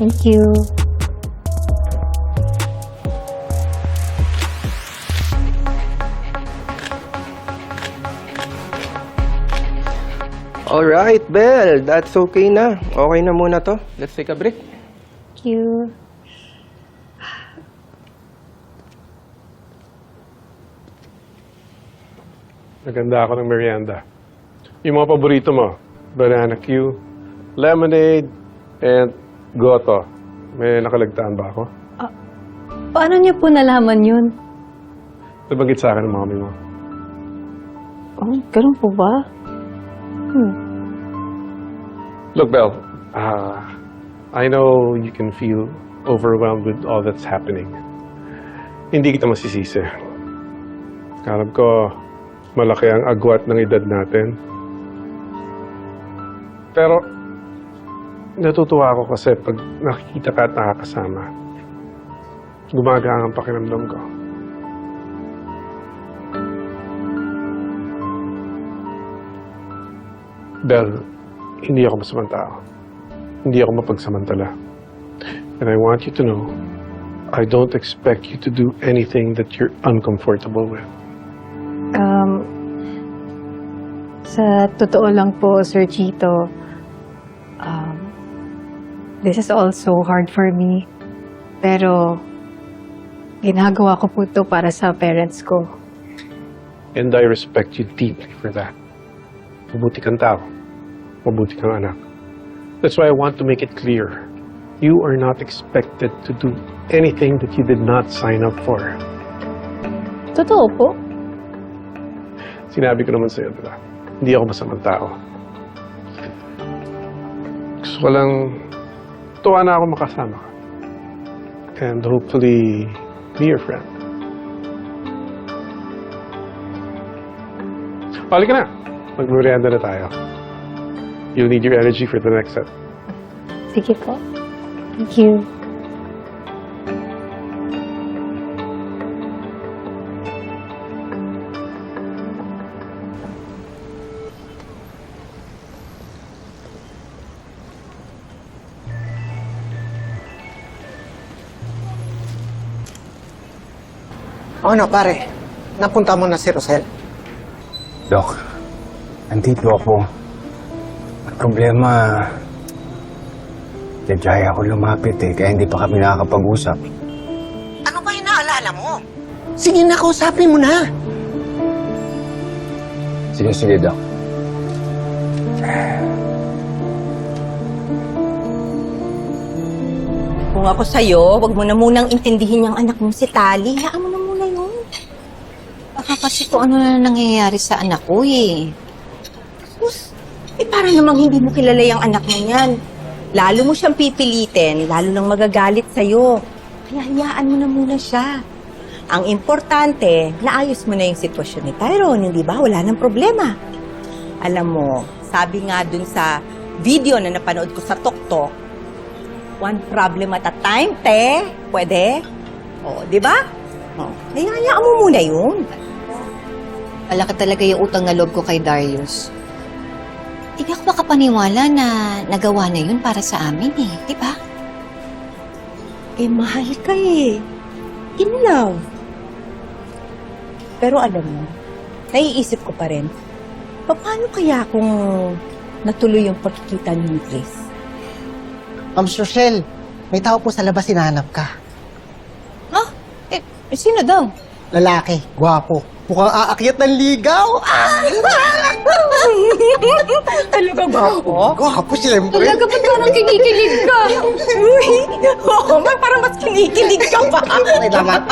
Thank you. Alright, Belle. That's okay na. Okay na muna to. Let's take a break. Thank you. Naganda ako ng merienda. Yung mga paborito mo, banana Q, lemonade, and goto. May nakalagtaan ba ako? Paano niyo po nalaman yun? Nabanggit sa akin ng mami mo. Oh, ganun po ba? Hmm. Look, Belle, uh, I know you can feel overwhelmed with all that's happening. Hindi kita masisisi. Alam ko, malaki ang agwat ng edad natin. Pero, natutuwa ako kasi pag nakikita ka at nakakasama, gumagaan ang pakiramdam ko. Belle, hindi ako masamang. Hindi ako mapagsamantala. And I want you to know, I don't expect you to do anything that you're uncomfortable with. Um, sa totoo lang po, Sir Chito, um, this is also hard for me. Pero, ginagawa ko po to para sa parents ko. And I respect you deeply for that. Mabuti kang tao. Mabuti kang anak. That's why I want to make it clear. You are not expected to do anything that you did not sign up for. Totoo po? Sinabi ko naman sa'yo, di ba? Hindi ako masamang tao. Gusto ko lang, tuwa na ako makasama ka. And hopefully, be your friend. Halika na. Magmerienda na tayo. You'll need your energy for the next set. Sige po. Thank you. Ano, pare? Napunta mo na si Rosel. Dok, nandito ako. Ang problema, Jajaya ako lumapit eh, kaya hindi pa kami nakakapag-usap. Ano ba yung naalala mo? Sige na, kausapin mo na. Sige, sige, Dok. Kung ako sa'yo, wag mo na munang intindihin yung anak mo si Tali. Hayaan mo na kasi kung ano na nangyayari sa anak ko eh. Sus, eh parang namang hindi mo kilala yung anak mo niyan. Lalo mo siyang pipilitin, lalo nang magagalit sa'yo. Kaya hayaan mo na muna siya. Ang importante, naayos mo na yung sitwasyon ni Tyrone, hindi ba? Wala nang problema. Alam mo, sabi nga dun sa video na napanood ko sa TokTok, one problem at a time, te. Pwede? O, di ba? O, kaya hayaan mo muna yun. Malaki talaga yung utang na loob ko kay Darius. Hindi ako makapaniwala na nagawa na yun para sa amin eh. Di ba? Eh, mahal ka eh. In love. Pero alam mo, naiisip ko pa rin, paano kaya kung natuloy yung pagkikita ni Chris? Ma'am Rosel, may tao po sa labas hinahanap ka. Ha? Eh, eh, sino daw? Lalaki, gwapo. Mukhang aakyat ng ligaw. Ah! Talaga ba ako? Gwapo, siyempre. Talaga ba't parang kinikilig ka? Uy, oo, man, parang mas kinikilig ka pa. Okay naman.